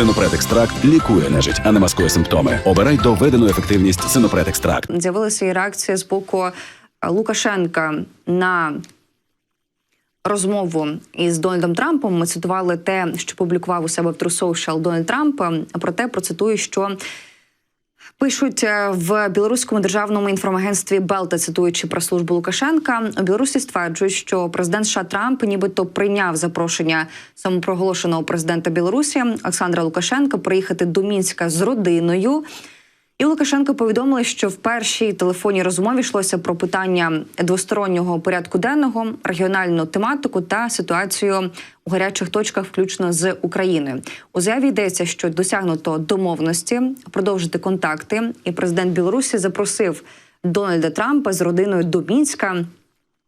Синопред екстракт лікує нежить, а не маскує симптоми. Обирай доведену ефективність Синопред екстракт. З'явилася і реакція з боку е, Лукашенка на розмову із Дональдом Трампом. Ми цитували те, що публікував у себе в Трусовшал Дональд Трамп. е, Проте процитую, що Пишуть е, в білоруському державному інформагентстві Белта, цитуючи про службу Лукашенка, у Білорусі стверджують, що президент США Трамп нібито прийняв запрошення самопроголошеного президента Білорусі Олександра Лукашенка приїхати до Мінська з родиною. І Лукашенко повідомили, що в першій телефонній розмові йшлося про питання двостороннього порядку денного, регіональну тематику та ситуацію у гарячих точках, включно з Україною. У заяві йдеться, що досягнуто домовленості продовжити контакти, і президент Білорусі запросив Дональда Трампа з родиною до Мінська.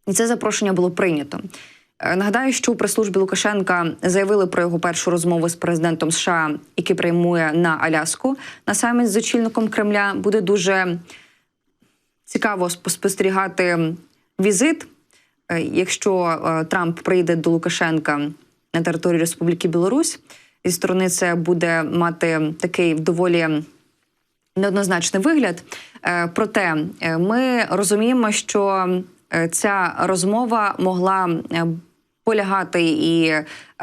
І це запрошення було прийнято. Е, Нагадаю, що у прес-службі Лукашенка заявили про його першу розмову з президентом США, який прямує на Аляску на саміт з очільником Кремля. Буде дуже цікаво спостерігати візит. Е, Якщо е, Трамп прийде до Лукашенка на територію Республіки Білорусь, зі сторони це буде мати такий доволі неоднозначний вигляд. Проте ми розуміємо, що ця розмова могла полягати і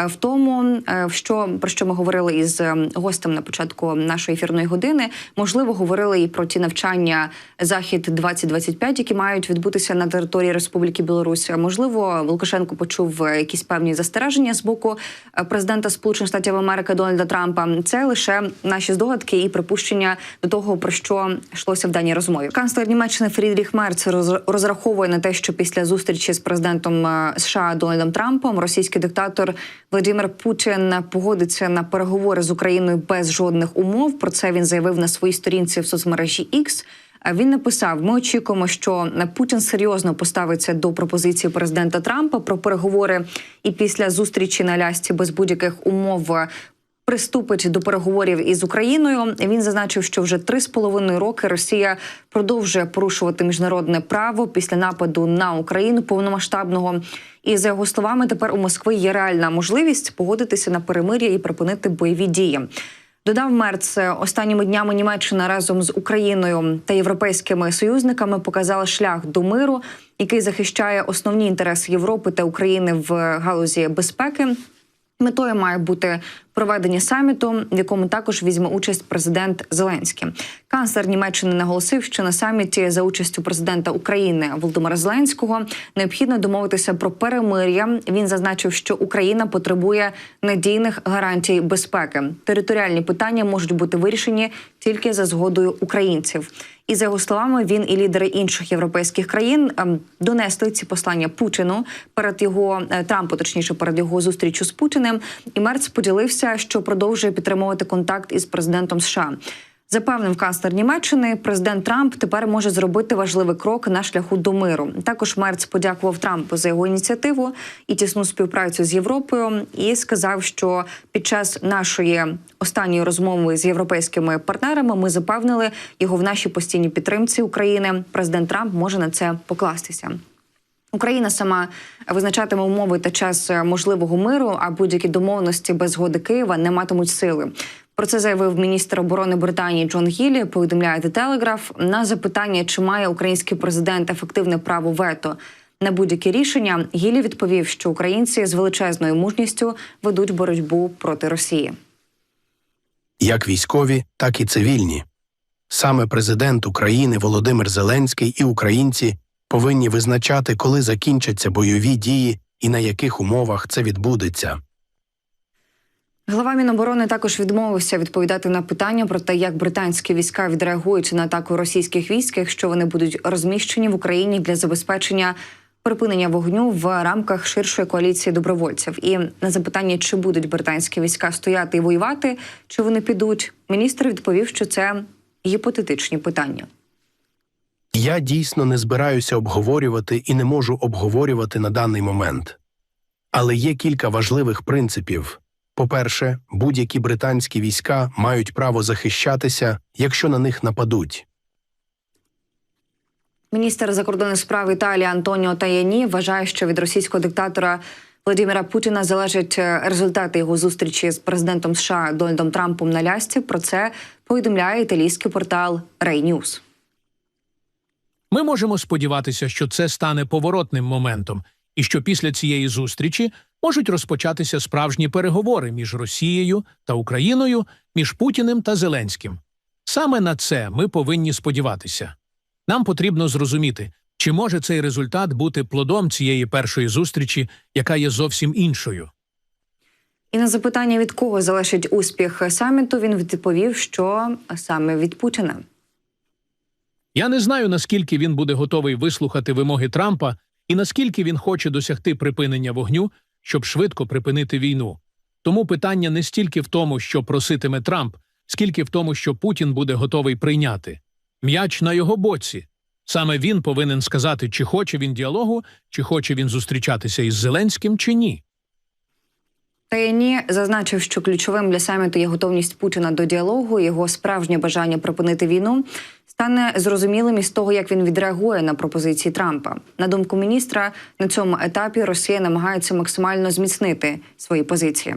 в тому, е, що про що ми говорили із е, гостем на початку нашої ефірної години. Можливо, говорили і про ті навчання захід 2025 які мають відбутися на території Республіки Білорусь. Можливо, Лукашенко почув е, якісь певні застереження з боку е, президента Сполучених Штатів Америки Дональда Трампа. Це лише наші здогадки і припущення до того, про що йшлося в даній розмові. Канцлер Німеччини Фрідріх Мерц роз- розраховує на те, що після зустрічі з президентом е, США Дональдом Трампом російський диктатор Владимир Путін погодиться на переговори з Україною без жодних умов. Про це він заявив на своїй сторінці в соцмережі X. Він написав: ми очікуємо, що Путін серйозно поставиться до пропозиції президента Трампа про переговори, і після зустрічі на Лясці без будь-яких умов приступить до переговорів із Україною. Він зазначив, що вже три з половиною роки Росія продовжує порушувати міжнародне право після нападу на Україну повномасштабного. І за його словами, тепер у Москви є реальна можливість погодитися на перемир'я і припинити бойові дії. Додав Мерц, останніми днями Німеччина разом з Україною та європейськими союзниками показала шлях до миру, який захищає основні інтереси Європи та України в галузі безпеки. Метою має бути проведення саміту, в якому також візьме участь президент Зеленський. Канцлер Німеччини наголосив, що на саміті за участю президента України Володимира Зеленського необхідно домовитися про перемир'я. Він зазначив, що Україна потребує надійних гарантій безпеки. Територіальні питання можуть бути вирішені тільки за згодою українців. І за його словами, він і лідери інших європейських країн ем, донесли ці послання Путіну перед його е, Трампу, точніше перед його зустрічю з Путіним. І Мерц поділився, що продовжує підтримувати контакт із президентом США. Запевнив канцлер Німеччини, президент Трамп тепер може зробити важливий крок на шляху до миру. Також Мерц подякував Трампу за його ініціативу і тісну співпрацю з Європою. І сказав, що під час нашої останньої розмови з європейськими партнерами ми запевнили його в нашій постійній підтримці України. Президент Трамп може на це покластися. Україна сама визначатиме умови та час е, можливого миру, а будь-які домовленості без згоди Києва не матимуть сили. Про це заявив міністр оборони Британії Джон Гіллі. Повідомляє The Telegraph. на запитання, чи має український президент ефективне право вето на будь-які рішення. Гіллі відповів, що українці з величезною мужністю ведуть боротьбу проти Росії. як військові, так і цивільні. Саме президент України Володимир Зеленський і українці повинні визначати, коли закінчаться бойові дії і на яких умовах це відбудеться. Глава Міноборони також відмовився відповідати на питання про те, як британські війська відреагують на атаку російських військ, якщо вони будуть розміщені в Україні для забезпечення припинення вогню в рамках ширшої коаліції добровольців. І на запитання, чи будуть британські війська стояти і воювати, чи вони підуть, міністр відповів, що це гіпотетичні питання. Я дійсно не збираюся обговорювати і не можу обговорювати на даний момент. Але є кілька важливих принципів. По-перше, будь-які британські війська мають право захищатися, якщо на них нападуть. Міністр закордонних справ Італії Антоніо Таяні вважає, що від російського диктатора Владимира Путіна залежать е, результати його зустрічі з президентом США Дональдом Трампом на лясці. Про це повідомляє італійський портал News. Ми можемо сподіватися, що це стане поворотним моментом, і що після цієї зустрічі можуть розпочатися справжні переговори між Росією та Україною, між Путіним та Зеленським. Саме на це ми повинні сподіватися. Нам потрібно зрозуміти, чи може цей результат бути плодом цієї першої зустрічі, яка є зовсім іншою. І на запитання, від кого залежить успіх саміту, він відповів, що саме від Путіна. Я не знаю, наскільки він буде готовий вислухати вимоги Трампа і наскільки він хоче досягти припинення вогню, щоб швидко припинити війну. Тому питання не стільки в тому, що проситиме Трамп, скільки в тому, що Путін буде готовий прийняти. М'яч на його боці. Саме він повинен сказати, чи хоче він діалогу, чи хоче він зустрічатися із Зеленським, чи ні. Таяні зазначив, що ключовим для саміту є готовність Путіна до діалогу. Його справжнє бажання припинити війну стане зрозумілим із того, як він відреагує на пропозиції Трампа. На думку міністра, на цьому етапі Росія намагається максимально зміцнити свої позиції.